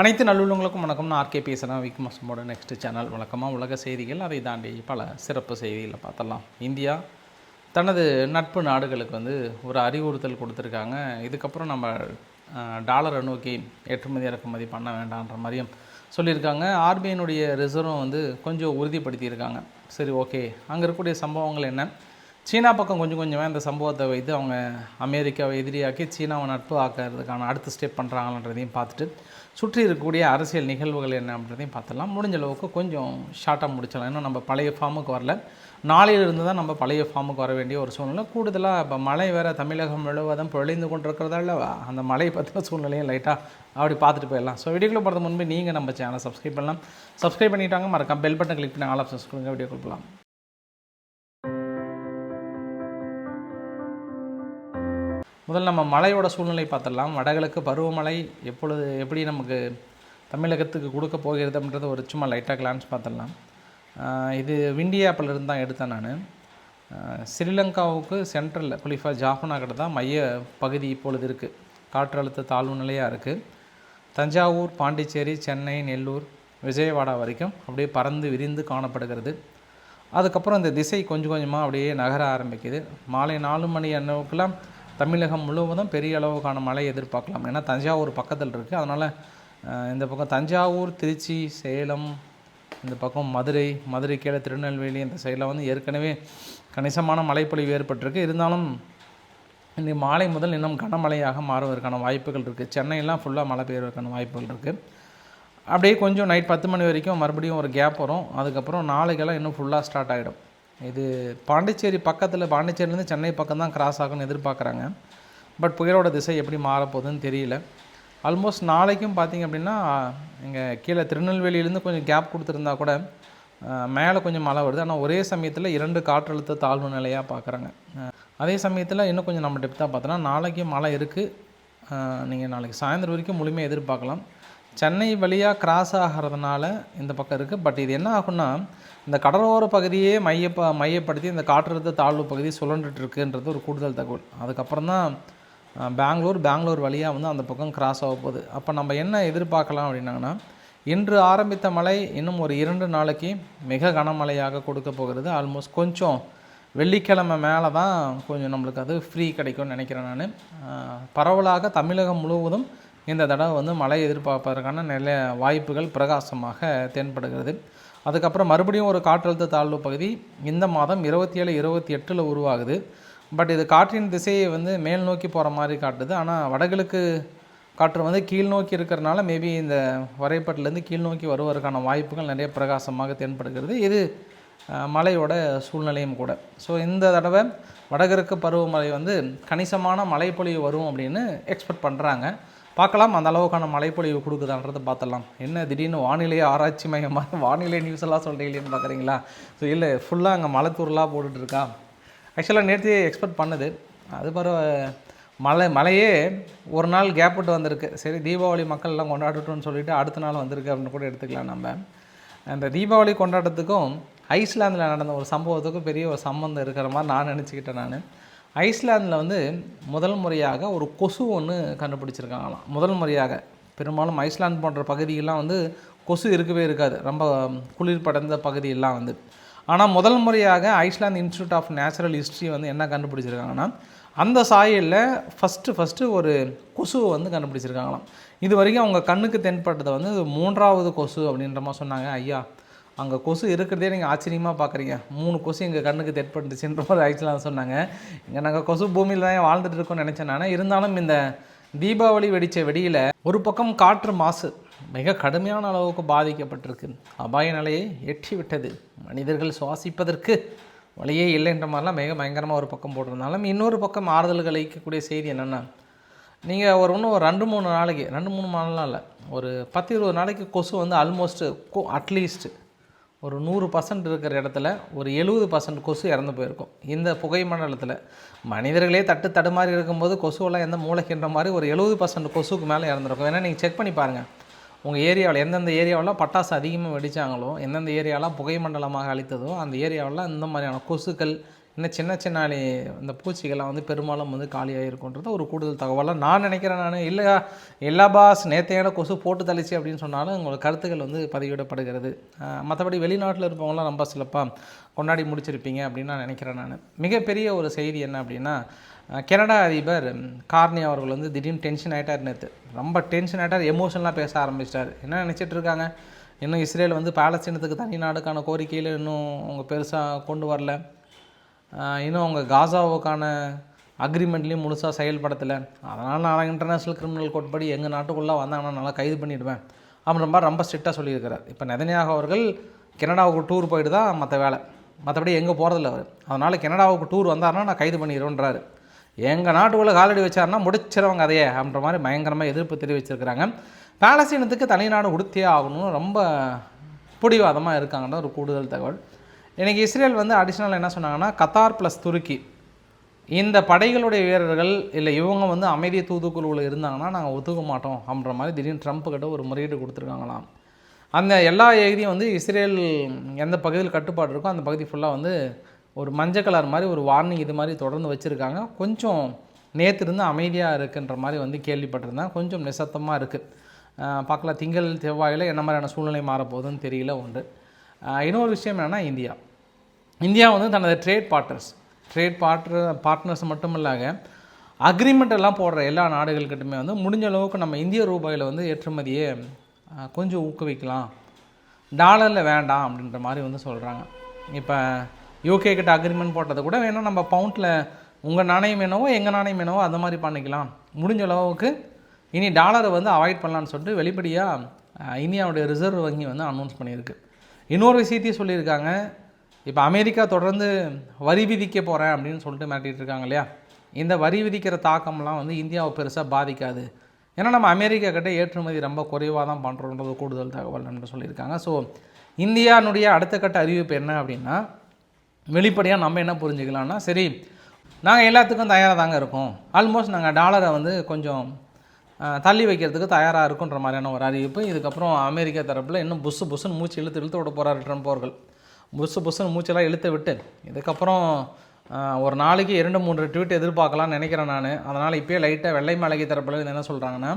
அனைத்து நல்லுள்ளவங்களுக்கும் வணக்கம். நான் ஆர்கே பேசுகிறேன் விக்மாசமோட நெக்ஸ்ட் சேனல் வழக்கமாக உலக செய்திகள். அதை தாண்டி பல சிறப்பு செய்திகளை பார்த்தலாம் இந்தியா தனது நட்பு நாடுகளுக்கு வந்து ஒரு அறிவுறுத்தல் கொடுத்துருக்காங்க. இதுக்கப்புறம் நம்ம டாலரை நோக்கி ஏற்றுமதி இறக்குமதி பண்ண வேண்டான்ற மாதிரியும் சொல்லியிருக்காங்க. ஆர்பிஐனுடைய ரிசர்வும் வந்து கொஞ்சம் உறுதிப்படுத்தியிருக்காங்க. சரி ஓகே. அங்கே இருக்கக்கூடிய சம்பவங்கள் என்ன? சீனா பக்கம் கொஞ்சம் கொஞ்சமாக இந்த சம்பவத்தை வைத்து அவங்க அமெரிக்காவை எதிரியாக்கி சீனாவை நட்பு ஆக்கிறதுக்கான அடுத்த ஸ்டெப் பண்ணுறாங்கன்றதையும் பார்த்துட்டு சுற்றி இருக்கக்கூடிய அரசியல் நிகழ்வுகள் என்ன அப்படின்றதையும் பார்த்துடலாம். முடிஞ்ச அளவுக்கு கொஞ்சம் ஷார்ட்டாக முடிச்சிடலாம். இன்னும் நம்ம பழைய ஃபார்முக்கு வரல. நாளையிலிருந்து தான் நம்ம பழைய ஃபார்முக்கு வர வேண்டிய ஒரு சூழ்நிலை. கூடுதலாக இப்போ மழை வேறு தமிழகம் முழுவதும் பொழிந்து கொண்டிருக்கிறதால அந்த மழை பற்றின சூழ்நிலையும் லைட்டாக அப்படி பார்த்துட்டு போயிடலாம். ஸோ வீடியோக்குள்ள போகிறது முன்பு நீங்கள் நம்ம சேனலை சப்ஸ்கிரைப் பண்ணலாம். சப்ஸ்கிரைப் பண்ணிட்டாங்க மறக்காம பெல் பட்டன் கிளிக் பண்ணி ஆல் ஆப்ஷன்ஸ் கொடுங்க. வீடியோ கொடுக்கலாம் முதல்ல நம்ம மழையோட சூழ்நிலை பார்த்துடலாம். வடகிழக்கு பருவமழை எப்பொழுது எப்படி நமக்கு தமிழகத்துக்கு கொடுக்க போகிறது அப்படின்றத ஒரு சும்மா லைட்டாக கிளான்ஸ் பார்த்துடலாம். இது விண்டி ஆப்பிலிருந்து தான் எடுத்தேன் நான். ஸ்ரீலங்காவுக்கு சென்ட்ரலில் குலிஃபா ஜாஃபனாகிட்ட தான் மைய பகுதி இப்பொழுது இருக்குது காற்றழுத்த தாழ்வு நிலையாக இருக்குது தஞ்சாவூர் பாண்டிச்சேரி சென்னை நெல்லூர் விஜயவாடா வரைக்கும் அப்படியே பறந்து விரிந்து காணப்படுகிறது. அதுக்கப்புறம் இந்த திசை கொஞ்சம் கொஞ்சமாக அப்படியே நகர ஆரம்பிக்குது. மாலை நாலு மணி அளவுக்குலாம் தமிழகம் முழுவதும் பெரிய அளவுக்கான மழை எதிர்பார்க்கலாம். ஏன்னா தஞ்சாவூர் பக்கத்தில் இருக்குது அதனால் இந்த பக்கம் தஞ்சாவூர் திருச்சி சேலம் இந்த பக்கம் மதுரை மதுரை கீழே திருநெல்வேலி இந்த சைடில் வந்து ஏற்கனவே கணிசமான மழைப்பொழிவு ஏற்பட்டிருக்கு. இருந்தாலும் இன்னைக்கு மாலை முதல் இன்னும் கனமழையாக மாறுவதற்கான வாய்ப்புகள் இருக்குது சென்னையெல்லாம் ஃபுல்லாக மழை பெய்வதற்கான வாய்ப்புகள் இருக்குது அப்படியே கொஞ்சம் நைட் பத்து மணி வரைக்கும் மறுபடியும் ஒரு கேப் வரும். அதுக்கப்புறம் நாளைக்கெல்லாம் இன்னும் ஃபுல்லாக ஸ்டார்ட் ஆகிடும் இது பாண்டிச்சேரி பக்கத்தில் பாண்டிச்சேரியிலேருந்து சென்னை பக்கம் தான் கிராஸ் ஆகும்னு எதிர்பார்க்குறாங்க. பட் புயலோட திசை எப்படி மாறப்போகுதுன்னு தெரியல. ஆல்மோஸ்ட் நாளைக்கும் பார்த்தீங்க அப்படின்னா இங்கே கீழே திருநெல்வேலியிலேருந்து கொஞ்சம் கேப் கொடுத்துருந்தா கூட மேலே கொஞ்சம் மழை வருது. ஆனால் ஒரே சமயத்தில் இரண்டு காற்றழுத்த தாழ்வு நிலையாக பார்க்குறாங்க அதே சமயத்தில் இன்னும் கொஞ்சம் நம்ம டெப்த்தாக பார்த்தோன்னா நாளைக்கு மழை இருக்குது நீங்கள் நாளைக்கு சாயந்தரம் வரைக்கும் முழுமையாக எதிர்பார்க்கலாம். சென்னை வழியாக கிராஸ் ஆகிறதுனால இந்த பக்கம் இருக்குது பட் இது என்ன ஆகும்னா இந்த கடலோர பகுதியே மையப்ப மையப்படுத்தி இந்த காற்றழுத்த தாழ்வு பகுதி சுழன்றுட்டு இருக்குன்றது ஒரு கூடுதல் தகவல். அதுக்கப்புறம் தான் பெங்களூர் பெங்களூர் வழியாக வந்து அந்த பக்கம் கிராஸ் ஆக போகுது. அப்போ நம்ம என்ன எதிர்பார்க்கலாம் அப்படின்னாங்கன்னா இன்று ஆரம்பித்த மழை இன்னும் ஒரு இரண்டு நாளைக்கு மிக கனமழையாக கொடுக்க போகிறது. ஆல்மோஸ்ட் கொஞ்சம் வெள்ளிக்கிழமை மேலே தான் கொஞ்சம் நம்மளுக்கு அது ஃப்ரீ கிடைக்கும்னு நினைக்கிறேன் நான். பரவலாக தமிழகம் முழுவதும் இந்த தடவை வந்து மழை எதிர்பார்ப்பதற்கான நில வாய்ப்புகள் பிரகாசமாக தென்படுகிறது. அதுக்கப்புறம் மறுபடியும் ஒரு காற்றழுத்த தாழ்வு பகுதி இந்த மாதம் இருபத்தி ஏழு இருபத்தி எட்டில் உருவாகுது. பட் இது காற்றின் திசையை வந்து மேல் நோக்கி போகிற மாதிரி காட்டுது. ஆனால் வடகிழக்கு காற்று வந்து கீழ் நோக்கி இருக்கிறனால மேபி இந்த வரைபட்டிலேருந்து கீழ் நோக்கி வருவதற்கான வாய்ப்புகள் நிறைய பிரகாசமாக தென்படுகிறது. இது மழையோட சூழ்நிலையும் கூட. ஸோ இந்த தடவை வடகிழக்கு பருவமழை வந்து கணிசமான மழைப்பொழிவு வரும் அப்படின்னு எக்ஸ்பெக்ட் பண்ணுறாங்க பார்க்கலாம். அந்த அளவுக்கான மழைப்பொழிவு கொடுக்குதான்றதை பார்த்துடலாம். என்ன திடீர்னு வானிலை ஆராய்ச்சி மையமாக வானிலை நியூஸ் எல்லாம் சொல்கிறீங்களேன்னு பார்க்குறீங்களா? ஸோ இல்லை ஃபுல்லாக அங்கே மழை தூரலாக போட்டுட்ருக்கா ஆக்சுவலாக நேற்று எக்ஸ்பெக்ட் பண்ணுது. அது பிறகு மழை மழையே ஒரு நாள் கேப் விட்டு வந்திருக்கு. சரி தீபாவளி மக்கள் எல்லாம் கொண்டாடட்டும்னு சொல்லிட்டு அடுத்த நாள் வந்திருக்கு அப்படின்னு கூட எடுத்துக்கலாம் நம்ம. அந்த தீபாவளி கொண்டாட்டத்துக்கும் ஐஸ்லாந்தில் நடந்த ஒரு சம்பவத்துக்கும் பெரிய ஒரு சம்மந்தம் இருக்கிற மாதிரி நான் நினச்சிக்கிட்டேன் நான். ஐஸ்லாந்தில் வந்து முதல் முறையாக ஒரு கொசு ஒன்று கண்டுபிடிச்சிருக்காங்களாம். முதல் முறையாக. பெரும்பாலும் ஐஸ்லாந்து போன்ற பகுதியெல்லாம் வந்து கொசு இருக்கவே இருக்காது. ரொம்ப குளிர் படர்ந்த பகுதியெல்லாம் வந்து. ஆனால் முதல் முறையாக Iceland institute of natural history வந்து என்ன கண்டுபிடிச்சிருக்காங்கன்னா அந்த சாயலில் ஃபஸ்ட்டு ஃபஸ்ட்டு ஒரு கொசுவை வந்து கண்டுபிடிச்சிருக்காங்களாம். இது வரைக்கும் அவங்க கண்ணுக்கு தென்பட்டதை வந்து மூன்றாவது கொசு அப்படின்ற மாதிரி சொன்னாங்க. ஐயா அங்கே கொசு இருக்கிறதே நீங்கள் ஆச்சரியமாக பார்க்குறீங்க மூணு கொசு எங்கள் கண்ணுக்கு தெட்பட்டுச்சுன்ற மாதிரி ஆக்சுவலாக சொன்னாங்க. இங்கே நாங்கள் கொசு பூமியில் தான் வாழ்ந்துட்டு இருக்கோம்னு நினச்சேன் நான். இருந்தாலும் இந்த தீபாவளி வெடித்த வெடியில் ஒரு பக்கம் காற்று மாசு மிக கடுமையான அளவுக்கு பாதிக்கப்பட்டிருக்கு. அபாய நிலையை எட்டி விட்டது மனிதர்கள் சுவாசிப்பதற்கு வழியே இல்லைன்ற மாதிரிலாம் மிக பயங்கரமாக ஒரு பக்கம் போட்டிருந்தாலும் இன்னொரு பக்கம் ஆறுதல்கள் அளிக்கக்கூடிய செய்தி என்னென்னா நீங்கள் ஒரு இன்னும் ஒரு ரெண்டு மூணு நாளைக்கு ரெண்டு மூணு நாள்லாம் இல்லை ஒரு பத்து இருபது நாளைக்கு கொசு வந்து ஆல்மோஸ்ட்டு அட்லீஸ்ட்டு ஒரு நூறு பர்சன்ட் இருக்கிற இடத்துல ஒரு எழுபது பர்சன்ட் கொசு இறந்து போயிருக்கும். இந்த புகை மண்டலத்தில் மனிதர்களே தட்டு தடுமாறி இருக்கும்போது கொசுவெல்லாம் எந்த மூளைக்கின்ற மாதிரி ஒரு எழுபது பர்சன்ட் கொசுக்கு மேலே இறந்துருக்கும். ஏன்னா நீங்கள் செக் பண்ணி பாருங்கள் உங்கள் ஏரியாவில் எந்தெந்த ஏரியாவெல்லாம் பட்டாசு அதிகமாக வெடித்தாங்களோ எந்தெந்த ஏரியாவெலாம் புகை மண்டலமாக அழித்ததோ அந்த ஏரியாவெல்லாம் இந்த மாதிரியான கொசுக்கள் இன்னும் சின்ன சின்ன இந்த பூச்சிகள்லாம் வந்து பெரும்பாலும் வந்து காலியாக இருக்குன்றது ஒரு கூடுதல் தகவலாக நான் நினைக்கிறேன் நான். இல்லையா எல்லா பாஸ் நேத்தையான கொசு போட்டு தள்ளிச்சு அப்படின்னு சொன்னாலும் உங்களோட கருத்துக்கள் வந்து பதிவிடப்படுகிறது. மற்றபடி வெளிநாட்டில் இருப்பவங்களாம் ரொம்ப சிறப்பாக கொண்டாடி முடிச்சிருப்பீங்க அப்படின்னு நான் நினைக்கிறேன் நான். மிகப்பெரிய ஒரு செய்தி என்ன அப்படின்னா கனடா அதிபர் கார்னி அவர்கள் வந்து திடீர்னு டென்ஷன் ஆகிட்டார் நேற்று ரொம்ப டென்ஷன் ஆகிட்டார் எமோஷனலாக பேச ஆரம்பிச்சிட்டார். என்ன நினச்சிட்டு இருக்காங்க? இன்னும் இஸ்ரேல் வந்து பாலஸ்தீனத்துக்கு தனி நாடுக்கான கோரிக்கையில் இன்னும் அவங்க பெருசாக கொண்டு வரல. இன்னும் அவங்க காசாவுக்கான அக்ரிமெண்ட்லேயும் முழுசாக செயல்படுத்தலை. அதனால் நான் இன்டர்நேஷ்னல் கிரிமினல் கோர்ட் படி எங்கள் நாட்டுக்குள்ளே வந்தாங்கன்னா நல்லா கைது பண்ணிவிடுவேன் அப்படின்ற மாதிரி ரொம்ப ஸ்ட்ரிக்டாக சொல்லியிருக்கிறார். இப்போ நெதனியாக அவர்கள் கனடாவுக்கு டூர் போயிட்டு தான் மற்ற வேலை. மற்றபடி எங்கே போகிறதில்ல அவர். அதனால் கனடாவுக்கு டூர் வந்தாருன்னா நான் கைது பண்ணிடுவேன்றாரு. எங்கள் நாட்டுக்குள்ளே காலடி வச்சாருன்னா முடிச்சிடவங்க அதையே அப்படின்ற மாதிரி பயங்கரமாக எதிர்ப்பு தெரிவிச்சிருக்கிறாங்க. பாலஸ்தீனத்துக்கு தனிநாடு உடுத்தியே ஆகணும்னு ரொம்ப பிடிவாதமாக இருக்காங்கன்ற ஒரு கூடுதல் தகவல். இன்றைக்கி இஸ்ரேல் வந்து அடிஷ்னல் என்ன சொன்னாங்கன்னா கத்தார் ப்ளஸ் துருக்கி. இந்த படைகளுடைய வீரர்கள் இல்லை இவங்க வந்து அமைதி தூதுக்குழுவில் இருந்தாங்கன்னா நாங்கள் ஒத்துக்க மாட்டோம் அப்படின்ற மாதிரி திடீர்னு ட்ரம்ப் கிட்ட ஒரு முறையீடு கொடுத்துருக்காங்களாம். அந்த எல்லா எகுதியும் வந்து இஸ்ரேல் எந்த பகுதியில் கட்டுப்பாடு இருக்கோ அந்த பகுதி ஃபுல்லாக வந்து ஒரு மஞ்சள் கலர் மாதிரி ஒரு வார்னிங் இது மாதிரி தொடர்ந்து வச்சுருக்காங்க. கொஞ்சம் நேற்று இருந்து அமைதியாக இருக்குன்ற மாதிரி வந்து கேள்விப்பட்டிருந்தேன். கொஞ்சம் நிசத்தமாக இருக்குது பார்க்கலாம். திங்கள் செவ்வாயில் என்ன மாதிரியான சூழ்நிலை மாறப்போகுதுன்னு தெரியல உண்டு இன்னொரு விஷயம் என்னென்னா இந்தியா. இந்தியா வந்து தனது trade partners trade partner partners மட்டும் இல்லாத அக்ரிமெண்ட் எல்லாம் போடுற எல்லா நாடுகள்கிட்டயுமே வந்து முடிஞ்ச அளவுக்கு நம்ம இந்திய ரூபாயில் வந்து ஏற்றுமதியை கொஞ்சம் ஊக்குவிக்கலாம். டாலரில் வேண்டாம் அப்படின்ற மாதிரி வந்து சொல்கிறாங்க இப்போ யூகே கிட்ட அக்ரிமெண்ட் போட்டது கூட வேணும் நம்ம பவுண்டில் உங்கள் நாணயம் என்னவோ எங்கள் நாணயம் என்னவோ அந்த மாதிரி பண்ணிக்கலாம். முடிஞ்ச அளவுக்கு இனி டாலரை வந்து அவாய்ட் பண்ணலான்னு சொல்லிட்டு வெளிப்படையாக இந்தியாவுடைய ரிசர்வ் வங்கி வந்து அனௌன்ஸ் பண்ணியிருக்கு. இன்னொரு விஷயத்தையும் சொல்லியிருக்காங்க. இப்போ அமெரிக்கா தொடர்ந்து வரி விதிக்க போகிறேன் அப்படின்னு சொல்லிட்டு மிரட்டிகிட்டு இருக்காங்க இல்லையா? இந்த வரி விதிக்கிற தாக்கம்லாம் வந்து இந்தியாவை பெருசாக பாதிக்காது. ஏன்னா நம்ம அமெரிக்கா கிட்ட ஏற்றுமதி ரொம்ப குறைவாக தான் பண்ணுறோன்றது கூடுதல் தகவல் என்று சொல்லியிருக்காங்க. ஸோ இந்தியானுடைய அடுத்த கட்ட அறிவிப்பு என்ன அப்படின்னா வெளிப்படையாக நம்ம என்ன புரிஞ்சுக்கலாம்னா சரி நாங்கள் எல்லாத்துக்கும் தயாராக தாங்க இருக்கோம். ஆல்மோஸ்ட் நாங்கள் டாலரை வந்து கொஞ்சம் தள்ளி வைக்கிறதுக்கு தயாராக இருக்குன்ற மாதிரியான ஒரு அறிவிப்பு. இதுக்கப்புறம் அமெரிக்கா தரப்பில் இன்னும் புஸ்ஸு புஸ்ஸுன்னு மூச்சு இழுத்து இழுத்து விட போகிறார் ட்ரம்ப் அவர்கள். புஸ்ஸு புஸ்ஸுன்னு மூச்செல்லாம் இழுத்து விட்டு இதுக்கப்புறம் ஒரு நாளைக்கு இரண்டு மூன்று ட்வீட் எதிர்பார்க்கலாம்னு நினைக்கிறேன் நான். அதனால் இப்போயே லைட்டாக வெள்ளை மாளிகை தரப்பில் என்ன சொல்கிறாங்கன்னா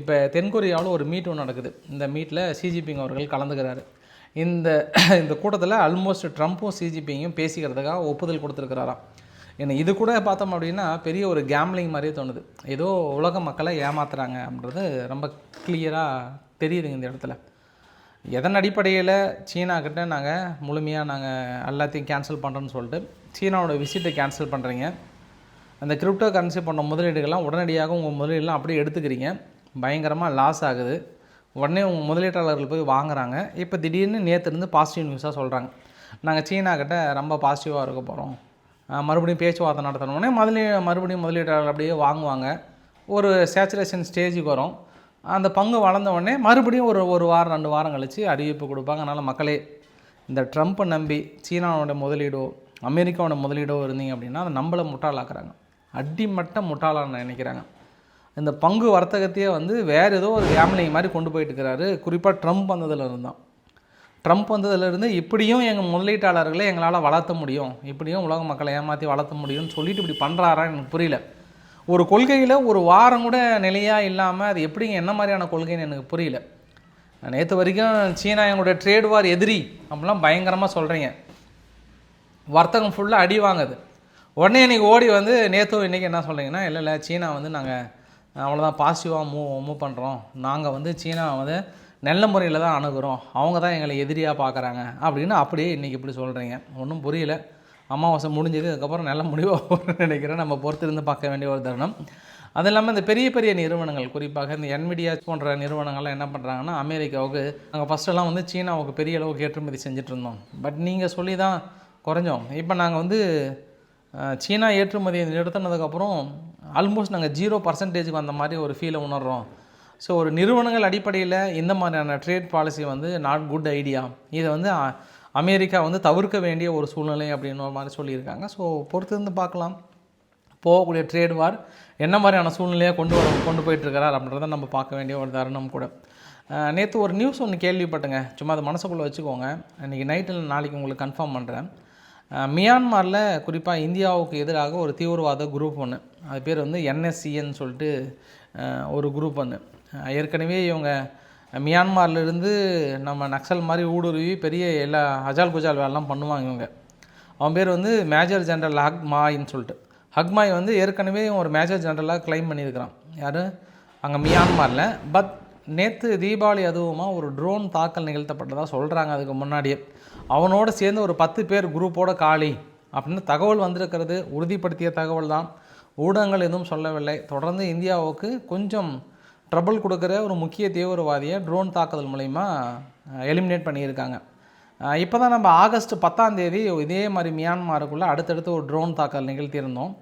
இப்போ தென்கொரியாவில் ஒரு மீட் ஒன்று நடக்குது. இந்த மீட்டில் சிஜிபிங் அவர்கள் கலந்துக்கிறாரு. இந்த இந்த கூட்டத்தில் ஆல்மோஸ்ட் ட்ரம்ப்பும் சிஜிபியும் பேசிக்கிறதுக்காக ஒப்புதல் கொடுத்துருக்கிறாராம். என்ன இது கூட பார்த்தோம் அப்படின்னா பெரிய ஒரு கேம்லிங் மாதிரியே தோணுது. ஏதோ உலக மக்களை ஏமாத்துறாங்க அப்படின்றது ரொம்ப கிளியராக தெரியுதுங்க இந்த இடத்துல. எதன் அடிப்படையில் சீனா நாங்கள் முழுமையாக நாங்கள் எல்லாத்தையும் கேன்சல் பண்ணுறோன்னு சொல்லிட்டு சீனாவோட விசிட்டை கேன்சல் பண்ணுறீங்க அந்த கிரிப்டோ கரன்சி போன்ற முதலீடுகள்லாம் உடனடியாக உங்கள் முதலீடுலாம் அப்படியே எடுத்துக்கிறீங்க. பயங்கரமாக லாஸ் ஆகுது. உடனே உங்கள் முதலீட்டாளர்கள் போய் வாங்குறாங்க. இப்போ திடீர்னு நேற்று இருந்து பாசிட்டிவ் நியூஸாக சொல்கிறாங்க நாங்கள் சீனா கிட்டே ரொம்ப பாசிட்டிவாக இருக்க போகிறோம் மறுபடியும் பேச்சுவார்த்தை நடத்தணுன்னே முதலீ மறுபடியும் முதலீட்டாளர்கள் அப்படியே வாங்குவாங்க. ஒரு சேச்சுரேஷன் ஸ்டேஜுக்கு வரும். அந்த பங்கு வளர்ந்த உடனே மறுபடியும் ஒரு ஒரு வாரம் ரெண்டு வாரம் கழித்து அறிவிப்பு கொடுப்பாங்க. அதனால் மக்களே இந்த ட்ரம்ப்பை நம்பி சீனாவோட முதலீடோ அமெரிக்காவோட முதலீடோ இருந்தீங்க அப்படின்னா அதை நம்மளை முட்டாளாக்குறாங்க. அடிமட்ட முட்டாளான்னு நினைக்கிறாங்க. இந்த பங்கு வர்த்தகத்தையே வந்து வேறு ஏதோ ஒரு ஃபேமிலி மாதிரி கொண்டு போயிட்டு இருக்கிறாரு. குறிப்பாக ட்ரம்ப் வந்ததில் இருந்தான் ட்ரம்ப் வந்ததுலேருந்து இப்படியும் எங்கள் முதலீட்டாளர்களை எங்களால் வளர்த்த முடியும். இப்படியும் உலக மக்களை ஏமாற்றி வளர்த்த முடியும்னு சொல்லிட்டு இப்படி பண்ணுறாரான்னு எனக்கு புரியல. ஒரு கொள்கையில் ஒரு வாரம் கூட நிலையாக இல்லாமல் அது எப்படிங்க என்ன மாதிரியான கொள்கைன்னு எனக்கு புரியல. நேற்று வரைக்கும் சீனா எங்களுடைய ட்ரேட் வார் எதிரி அப்படிலாம் பயங்கரமாக சொல்கிறீங்க வர்த்தகம் ஃபுல்லாக அடி வாங்குது. உடனே இன்றைக்கி ஓடி வந்து நேற்று இன்றைக்கி என்ன சொல்கிறீங்கன்னா இல்லை இல்லை சீனா வந்து நாங்கள் அவ்வளோதான் பாசிட்டிவாக மூவ் மூவ் பண்ணுறோம் நாங்கள் வந்து சீனா வந்து நல்ல முறையில் தான் அணுகுறோம். அவங்க தான் எங்களை எதிரியாக பார்க்குறாங்க அப்படின்னு அப்படியே இன்றைக்கி இப்படி சொல்கிறீங்க ஒன்றும் புரியல. அமாவாசை முடிஞ்சது அதுக்கப்புறம் நல்ல முடிவாக நினைக்கிறேன். நம்ம பொறுத்திருந்து பார்க்க வேண்டிய ஒரு தருணம். அது இல்லாமல் இந்த பெரிய பெரிய நிறுவனங்கள் குறிப்பாக இந்த என்விடியா போன்ற நிறுவனங்கள்லாம் என்ன பண்ணுறாங்கன்னா அமெரிக்காவுக்கு நாங்கள் ஃபஸ்ட்டெல்லாம் வந்து சீனாவுக்கு பெரிய அளவுக்கு ஏற்றுமதி செஞ்சுட்டு இருந்தோம். பட் நீங்கள் சொல்லி தான் குறைஞ்சோம். இப்போ நாங்கள் வந்து சீனா ஏற்றுமதியை நிறுத்தினதுக்கப்புறம் ஆல்மோஸ்ட் நாங்கள் ஜீரோ பர்சன்டேஜுக்கு வந்த மாதிரி ஒரு ஃபீலை உணர்கிறோம் ஸோ ஒரு நிறுவனங்கள் அடிப்படையில் இந்த மாதிரியான ட்ரேட் பாலிசி வந்து நாட் குட் ஐடியா இதை வந்து அமெரிக்கா வந்து தவிர்க்க வேண்டிய ஒரு சூழ்நிலை அப்படின்னு ஒரு மாதிரி சொல்லியிருக்காங்க. ஸோ பொறுத்திருந்து பார்க்கலாம். போகக்கூடிய ட்ரேட் வார் என்ன மாதிரியான சூழ்நிலையாக கொண்டு வர கொண்டு போயிட்டுருக்கிறார் அப்படின்றத நம்ம பார்க்க வேண்டிய ஒரு தருணம் கூட. நேற்று ஒரு நியூஸ் ஒன்று கேள்விப்பட்டேங்க. சும்மா அதை மனசுக்குள்ளே வச்சுக்கோங்க. இன்றைக்கி நைட்டில் நாளைக்கு உங்களுக்கு கன்ஃபார்ம் பண்ணுறேன் மியான்மாரில் மியான்மரில் குறிப்பாக இந்தியாவுக்கு எதிராக ஒரு தீவிரவாத குரூப் ஒன்று அது பேர் வந்து என்எஸ்சின்னு சொல்லிட்டு ஒரு குரூப் ஒன்று ஏற்கனவே இவங்க மியான்மார்லேருந்து நம்ம நக்சல் மாதிரி ஊடுருவி பெரிய எல்லா அஜால் குஜால் வேலைலாம் பண்ணுவாங்க இவங்க. அவன் பேர் வந்து மேஜர் ஜென்ரல் ஹக் மாயின்னு சொல்லிட்டு. ஹக்மாய் வந்து ஏற்கனவே ஒரு மேஜர் ஜென்ரலாக கிளைம் பண்ணியிருக்கிறான். யார்? அங்கே மியான்மாரில். பட் நேற்று தீபாவளி அதுவுமா ஒரு ட்ரோன் தாக்கல் நிகழ்த்தப்பட்டதாக சொல்கிறாங்க அதுக்கு முன்னாடியே. அவனோட சேர்ந்து ஒரு பத்து பேர் குரூப்போட காலி அப்படின்னு தகவல் வந்திருக்கிறது. உறுதிப்படுத்திய தகவல் தான் ஊடகங்கள் எதுவும் சொல்லவில்லை. தொடர்ந்து இந்தியாவுக்கு கொஞ்சம் ட்ரபிள் கொடுக்குற ஒரு முக்கிய தீவிரவாதியை ட்ரோன் தாக்குதல் மூலிமா எலிமினேட் பண்ணியிருக்காங்க. இப்போ தான் நம்ம ஆகஸ்ட் பத்தாம் தேதி இதே மாதிரி மியான்மாருக்குள்ளே அடுத்தடுத்து ஒரு ட்ரோன் தாக்கல் நிகழ்த்தியிருந்தோம்.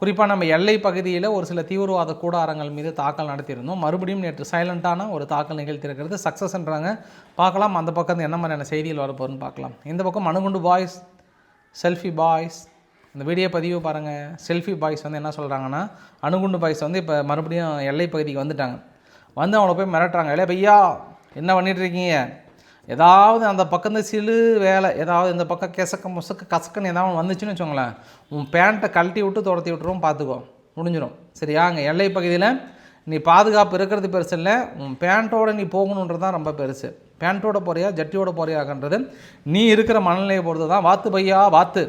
குறிப்பாக நம்ம எல்லை பகுதியில் ஒரு சில தீவிரவாத கூடாரங்கள் மீது தாக்கல் நடத்தியிருந்தோம். மறுபடியும் நேற்று சைலண்ட்டான ஒரு தாக்கல் நிகழ்த்தியிருக்கிறது. சக்ஸஸ்ன்றாங்க பார்க்கலாம் அந்த பக்கம் என்ன மாதிரியான செய்திகள் வரப்போகுதுன்னு பார்க்கலாம். இந்த பக்கம் அணுகுண்டு பாய்ஸ் செல்ஃபி பாய்ஸ் இந்த வீடியோ பதிவு பாருங்கள் செல்ஃபி பாய்ஸ் வந்து என்ன சொல்கிறாங்கன்னா அணுகுண்டு பாய்ஸ் வந்து இப்போ மறுபடியும் எல்லை பகுதிக்கு வந்துட்டாங்க. வந்து அவனை போய் மிரட்டுறாங்க. இல்லை பையா என்ன பண்ணிகிட்ருக்கீங்க ஏதாவது அந்த பக்கம் இந்த சிலு வேலை ஏதாவது இந்த பக்கம் கெசக்க முசக்க கசக்குன்னு ஏதாவது வந்துச்சுன்னு வச்சுக்கோங்களேன். உன் பேண்ட்டை கழட்டி விட்டு துரத்தி விட்டுருவோம் பார்த்துக்கோ. முடிஞ்சிடும் சரியா? அங்கே எல்லை பகுதியில் நீ பாதுகாப்பு இருக்கிறது பெருசு இல்லை. உன் பேண்ட்டோட நீ போகணுன்றது தான் ரொம்ப பெருசு. பேண்ட்டோட போறியா ஜட்டியோட போறியாகன்றது நீ இருக்கிற மனநிலையை பொறுத்து தான் வாத்து பையா வாத்து.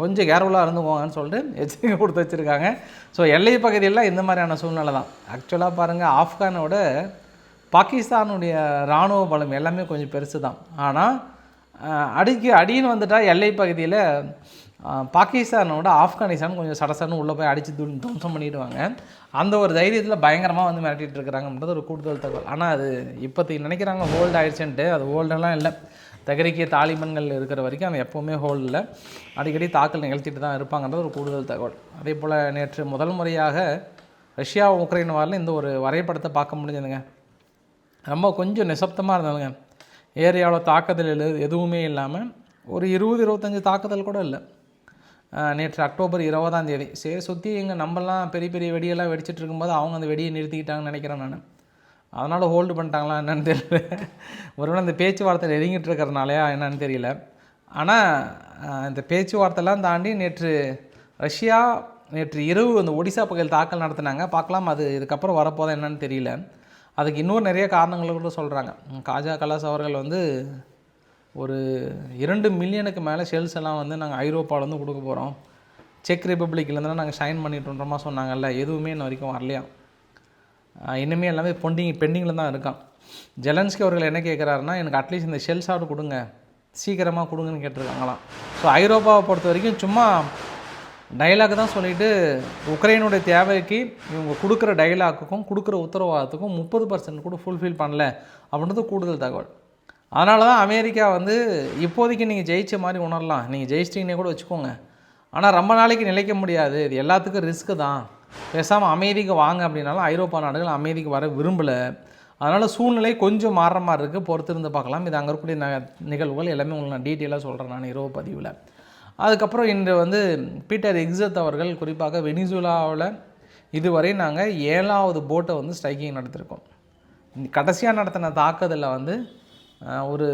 கொஞ்சம் கேர்ஃபுல்லாக இருந்துக்கோங்கன்னு சொல்லிட்டு எச்சரிக்கை கொடுத்து வச்சுருக்காங்க. ஸோ எல்லை பகுதியில் இந்த மாதிரியான சூழ்நிலை தான். ஆக்சுவலாக பாருங்கள் ஆப்கானோட பாகிஸ்தானுடைய இராணுவ பலம் எல்லாமே கொஞ்சம் பெருசு தான். ஆனால் அடிக்கு அடின்னு வந்துட்டால் எல்லை பகுதியில் பாகிஸ்தானோட ஆப்கானிஸ்தான் கொஞ்சம் சடசடன்னு உள்ளே போய் அடித்து துன் துவம்சம் பண்ணிடுவாங்க. அந்த ஒரு தைரியத்தில் பயங்கரமாக வந்து மிரட்டிகிட்டு இருக்கிறாங்கன்றது ஒரு கூடுதல் தகவல். ஆனால் அது இப்போதைக்கு நினைக்கிறாங்க ஓல்டு ஆயிடுச்சுன்ட்டு அது ஓல்டெல்லாம் இல்லை. தகரிக்கிய தாலிபன்கள் இருக்கிற வரைக்கும் அவன் எப்போவுமே ஹோல்டில் அடிக்கடி தாக்கல் நிகழ்த்திட்டு தான் இருப்பாங்கன்றது ஒரு கூடுதல் தகவல். அதே போல் நேற்று முதல் முறையாக ரஷ்யா உக்ரைன் வாரில் இந்த ஒரு வரைபடத்தை பார்க்க முடிஞ்சதுங்க. ரொம்ப கொஞ்சம் நிசப்தமாக இருந்ததுங்க. ஏரியாவில் தாக்குதல் எது- எதுவுமே இல்லாமல் ஒரு இருபது இருபத்தஞ்சி தாக்குதல் கூட இல்லை. நேற்று அக்டோபர் இருபதாம் தேதி. சரி சுற்றி எங்கள் நம்மலாம் பெரிய பெரிய வெடியெல்லாம் வெடிச்சிட்டு இருக்கும்போது அவங்க அந்த வெடியை நிறுத்திக்கிட்டாங்கன்னு நினைக்கிறேன் நான். அதனால் ஹோல்டு பண்ணிட்டாங்களா என்னன்னு தெரியல. ஒருவேளை இந்த பேச்சுவார்த்தை நெருங்கிட்டு இருக்கிறனாலயா என்னன்னு தெரியல. ஆனால் இந்த பேச்சுவார்த்தைலாம் தாண்டி நேற்று ரஷ்யா நேற்று இரவு அந்த ஒடிசா பகுதியில் தாக்கல் நடத்தினாங்க. பார்க்கலாம் அது இதுக்கப்புறம் வரப்போதா என்னன்னு தெரியல. அதுக்கு இன்னும் நிறைய காரணங்கள் கூட சொல்கிறாங்க காஜா கலாஸ் அவர்கள் வந்து ஒரு இரண்டு மில்லியனுக்கு மேலே ஷெல்ஸ் எல்லாம் வந்து நாங்கள் ஐரோப்பாவிலேருந்து கொடுக்க போகிறோம் செக் ரிப்பப்ளிக்லேருந்துலாம் நாங்கள் ஷைன் பண்ணிட்டுன்றோமா சொன்னாங்கல்ல. எதுவுமே இன்ன வரைக்கும் வரலையா? இனிமேல் இன்னுமே எல்லாமே பெண்டிங் பெண்டிங்கில் தான் இருக்கான். ஜெலன்ஸ்கி அவர்கள் என்ன கேட்குறாருன்னா எனக்கு அட்லீஸ்ட் இந்த ஷெல் ஷாட் கொடுங்க. சீக்கிரமாக கொடுங்கன்னு கேட்டிருக்காங்களாம். ஸோ ஐரோப்பாவை பொறுத்த வரைக்கும் சும்மா டைலாக் தான் சொல்லிட்டு உக்ரைனுடைய தேவைக்கு இவங்க கொடுக்குற டைலாக்குக்கும் கொடுக்குற உத்தரவாதத்துக்கும் முப்பது பர்சன்ட் கூட ஃபுல்ஃபில் பண்ணல அப்படின்றது கூடுதல் தகவல். அதனால தான் அமெரிக்கா வந்து இப்போதைக்கு நீங்கள் ஜெயிச்ச மாதிரி உணரலாம். நீங்கள் ஜெயிச்சிட்டிங்கன்னே கூட வச்சுக்கோங்க. ஆனால் ரொம்ப நாளைக்கு நிலைக்க முடியாது. இது எல்லாத்துக்கும் ரிஸ்க்கு தான். பேசாமல் அமைதிக்கு வாங்க அப்படின்னாலும் ஐரோப்பா நாடுகள் அமைதிக்கு வர விரும்பலை. அதனால் சூழ்நிலை கொஞ்சம் மாறுற மாதிரி இருக்குது பொறுத்திருந்து பார்க்கலாம். இது அங்கே இருக்கக்கூடிய ந நிகழ்வுகள் எல்லாமே உங்களுக்கு நான் டீட்டெயிலாக சொல்கிறேன் நான் இரவு பதிவில். அதுக்கப்புறம் இன்று வந்து பீட்டர் எக்ஸத் அவர்கள் குறிப்பாக வெனிசுலாவில் இதுவரை நாங்கள் ஏழாவது போட்டை வந்து ஸ்ட்ரைக்கிங் நடத்திருக்கோம். கடைசியாக நடத்தின தாக்குதலில் வந்து ஒரு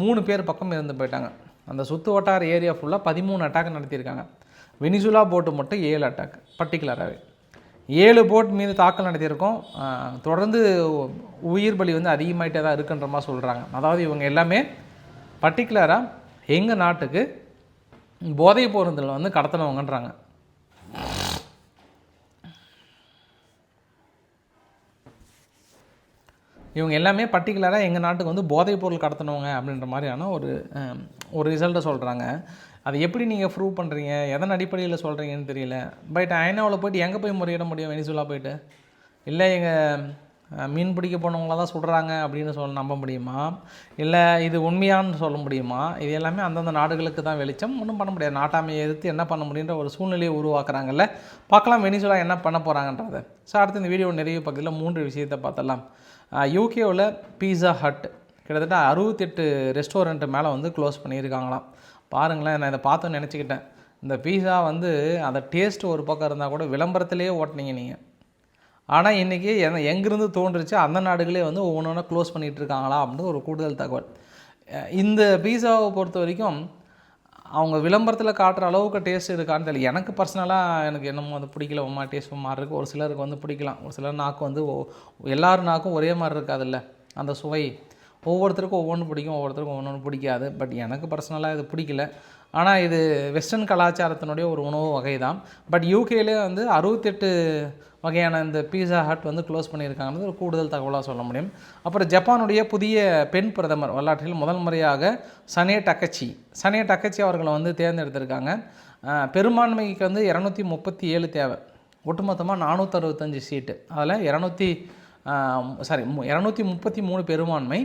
மூணு பேர் பக்கம் இருந்து போயிட்டாங்க. அந்த சுற்று வட்டார ஏரியா ஃபுல்லாக பதிமூணு அட்டாக் நடத்தியிருக்காங்க. வெனிசுலா போட்டு மட்டும் ஏழு அட்டாக் பர்டிகுலராகவே ஏழு போட் மீது தாக்கல் நடத்தியிருக்கோம். தொடர்ந்து உயிர் பலி வந்து அதிகமாகிட்டே தான் இருக்குன்ற மாதிரி சொல்கிறாங்க அதாவது இவங்க எல்லாமே பர்டிகுலராக எங்கள் நாட்டுக்கு போதை பொருந்தில் வந்து கடத்தினவங்கன்றாங்க. இவங்க எல்லாமே பர்டிகுலராக எங்கள் நாட்டுக்கு வந்து போதைப் பொருள் கடத்தினவங்க அப்படின்ற மாதிரியான ஒரு ஒரு ரிசல்ட்டை சொல்கிறாங்க அதை எப்படி நீங்கள் ப்ரூவ் பண்ணுறீங்க எதன் அடிப்படையில் சொல்கிறீங்கன்னு தெரியல. பட் ஐநாவில் போயிட்டு எங்கே போய் முறையிட முடியும்? வெனிசுலா போயிட்டு. இல்லை எங்கள் மீன் பிடிக்க போனவங்கள தான் சொல்கிறாங்க அப்படின்னு சொல்ல நம்ப முடியுமா? இல்லை இது உண்மையான்னு சொல்ல முடியுமா? இது எல்லாமே அந்தந்த நாடுகளுக்கு தான் வெளிச்சம். ஒன்றும் பண்ண முடியாது. நாட்டாமையை எதிர்த்து என்ன பண்ண முடியுன்ற ஒரு சூழ்நிலையை உருவாக்குறாங்கல்ல. பார்க்கலாம் வெனிசுலா என்ன பண்ண போகிறாங்கன்றதை ஸோ அடுத்து இந்த வீடியோ நிறைய பக்கத்தில் மூன்று விஷயத்தை பார்த்தலாம் யூகேவில் பீஸா ஹட் கிட்டத்தட்ட அறுபத்தெட்டு ரெஸ்டாரண்ட்டு மேலே வந்து க்ளோஸ் பண்ணியிருக்காங்களாம். பாருங்களேன் நான் இதை பார்த்தோன்னு நினச்சிக்கிட்டேன். இந்த பீஸா வந்து அந்த டேஸ்ட் ஒரு பக்கம் இருந்தால் கூட விளம்பரத்திலேயே ஓட்டினீங்க நீங்கள் ஆனால் இன்றைக்கி எந்த எங்கேருந்து தோன்றுச்சு அந்த நாடுகளே வந்து ஒவ்வொன்றா க்ளோஸ் பண்ணிகிட்டு இருக்காங்களா அப்படின்னு ஒரு கூடுதல் தகவல். இந்த பீஸாவை பொறுத்த வரைக்கும் அவங்க விளம்பரத்தில் காட்டுற அளவுக்கு டேஸ்ட் இருக்கான்னு தெரியல. எனக்கு பர்சனலாக எனக்கு என்னமோ அது பிடிக்கல உமா டேஸ்ட் மாதிரி இருக்குது ஒரு சிலருக்கு வந்து பிடிக்கலாம். ஒரு சிலர் நாக்கு வந்து எல்லோரும் எல்லார் நாக்கும் ஒரே மாதிரி இருக்காதுல்ல அந்த சுவை. ஒவ்வொருத்தருக்கும் ஒவ்வொன்று பிடிக்கும் ஒவ்வொருத்தருக்கும் ஒவ்வொன்று பிடிக்காது. பட் எனக்கு பர்சனலாக இது பிடிக்கல. ஆனால் இது வெஸ்டர்ன் கலாச்சாரத்தினுடைய ஒரு உணவு வகை தான் பட் யூகேலே வந்து அறுபத்தெட்டு வகையான இந்த பீஸா ஹட் வந்து க்ளோஸ் பண்ணியிருக்காங்கிறது ஒரு கூடுதல் தகவலாக சொல்ல முடியும். அப்புறம் ஜப்பானுடைய புதிய பெண் பிரதமர் வரலாற்றில் முதல் முறையாக சனே டக்கச்சி. சனே டக்கச்சி அவர்களை வந்து தேர்ந்தெடுத்திருக்காங்க. பெரும்பான்மைக்கு வந்து இரநூத்தி முப்பத்தி ஏழு தேவை. ஒட்டுமொத்தமாக நானூற்றறுபத்தஞ்சு சீட்டு அதில் இரநூத்தி சாரி இரநூத்தி முப்பத்தி மூணு பெரும்பான்மை.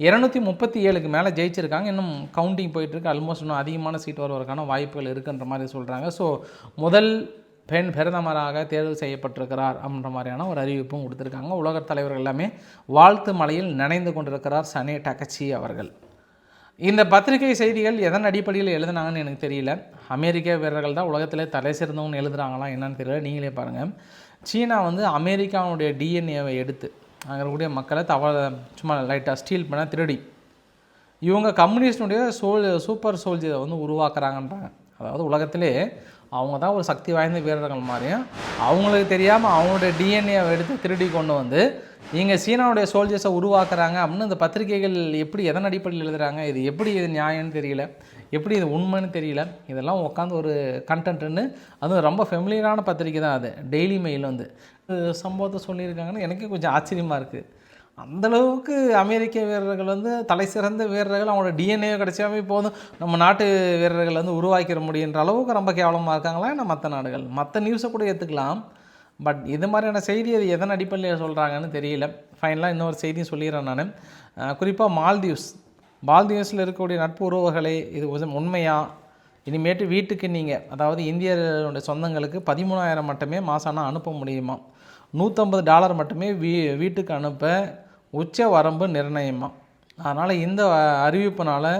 இரநூத்தி முப்பத்தி ஏழுக்கு மேலே ஜெயிச்சிருக்காங்க. இன்னும் கவுண்டிங் போயிட்டுருக்கு. ஆல்மோஸ்ட் இன்னும் அதிகமான சீட் வருவதற்கான வாய்ப்புகள் இருக்குன்ற மாதிரி சொல்கிறாங்க ஸோ முதல் பெண் பிரதமராக தேர்வு செய்யப்பட்டிருக்கிறார் அப்படின்ற மாதிரியான ஒரு அறிவிப்பும் கொடுத்துருக்காங்க. உலகத் தலைவர்கள் எல்லாமே வாழ்த்து மலையில் நனைந்து கொண்டிருக்கிறார் சனே டகச்சி அவர்கள். இந்த பத்திரிகை செய்திகள் எதன் அடிப்படையில் எழுதுனாங்கன்னு எனக்கு தெரியல. அமெரிக்க வீரர்கள் தான் உலகத்திலே தலை சிறந்தவங்க எழுதுகிறாங்களா என்னன்னு தெரியல. நீங்களே பாருங்கள் சீனா வந்து அமெரிக்காவுடைய டிஎன்ஏவை எடுத்து அங்கே இருக்கக்கூடிய மக்களை தவ சும்மா லைட்டாக ஸ்டீல் பண்ண திருடி. இவங்க கம்யூனிஸ்டினுடைய சோல் சூப்பர் சோல்ஜரை வந்து உருவாக்குறாங்கன்றாங்க. அதாவது உலகத்திலே அவங்க தான் ஒரு சக்தி வாய்ந்த வீரர்கள் மாதிரியும் அவங்களுக்கு தெரியாமல் அவங்களுடைய டிஎன்ஏவை எடுத்து திருடி கொண்டு வந்து இங்கே சீனாவுடைய சோல்ஜர்ஸை உருவாக்குறாங்க அப்படின்னு இந்த பத்திரிகைகள் எப்படி எதன் அடிப்படையில் எழுதுகிறாங்க இது எப்படி இது நியாயம்னு தெரியல. எப்படி இது உண்மைன்னு தெரியல. இதெல்லாம் உட்காந்து ஒரு கண்டென்ட்டுன்னு அதுவும் ரொம்ப ஃபெமிலியரான பத்திரிக்கை தான் அது டெய்லி மெயில் வந்து. சம்பவத்தை சொல்லியிருக்காங்கன்னு எனக்கே கொஞ்சம் ஆச்சரியமாக இருக்குது அந்தளவுக்கு அமெரிக்க வீரர்கள் வந்து தலை சிறந்த வீரர்கள் அவங்களோட டிஎன்ஏ கிடைச்சாவே போதும். நம்ம நாட்டு வீரர்கள் வந்து உருவாக்கிற முடியுன்ற அளவுக்கு ரொம்ப கேவலமாக இருக்காங்களா ஏன்னா மற்ற நாடுகள்? மற்ற நியூஸை கூட ஏற்றுக்கலாம் பட் இது மாதிரியான செய்தி அது எதன் அடிப்படையில் சொல்கிறாங்கன்னு தெரியல. ஃபைனலாக இன்னொரு செய்தியும் சொல்லிடுறேன் நான். குறிப்பாக மால்தீவ்ஸ். மால்தீவ்ஸில் இருக்கக்கூடிய நட்பு உறவுகளை இது உண்மையாக உண்மையா? இனிமேட்டு வீட்டுக்கு நீங்கள் அதாவது இந்தியர்களுடைய சொந்தங்களுக்கு பதிமூணாயிரம் மட்டுமே மாசானா அனுப்ப முடியுமா? நூற்றம்பது டாலர் மட்டுமே வீ வீட்டுக்கு அனுப்ப உச்ச வரம்பு நிர்ணயமா? அதனால் இந்த அறிவிப்பினால்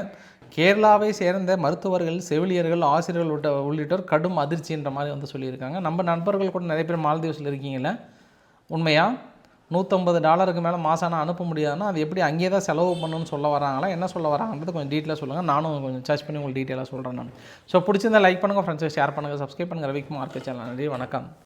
கேரளாவை சேர்ந்த மருத்துவர்கள் செவிலியர்கள் ஆசிரியர்கள் உள்ளிட்ட உள்ளிட்டோர் கடும் அதிர்ச்சின்ற மாதிரி வந்து சொல்லியிருக்காங்க. நம்ம நண்பர்கள் கூட நிறைய பேர் மால்தீவ்ஸில் இருக்கீங்களே உண்மையா? நூற்றம்பது டாலருக்கு மேலே மாசானா அனுப்ப முடியாதுன்னா அது எப்படி அங்கேயே தான் செலவு பண்ணணும்னு சொல்ல வராங்களா? என்ன சொல்ல வராங்கன்றது கொஞ்சம் டீட்டெயிலாக சொல்லுங்கள் நானும் கொஞ்சம் சர்ச் பண்ணி உங்களுக்கு டீட்டெயிலாக சொல்கிறேன் நான். ஸோ பிடிச்சிருந்தா லைக் பண்ணுங்கள் ஃப்ரெண்ட்ஸை ஷேர் பண்ணுங்கள் சப்ஸ்கிரைப் பண்ணுங்கள் ரவிக்குமார் சேனல் நன்றி வணக்கம்.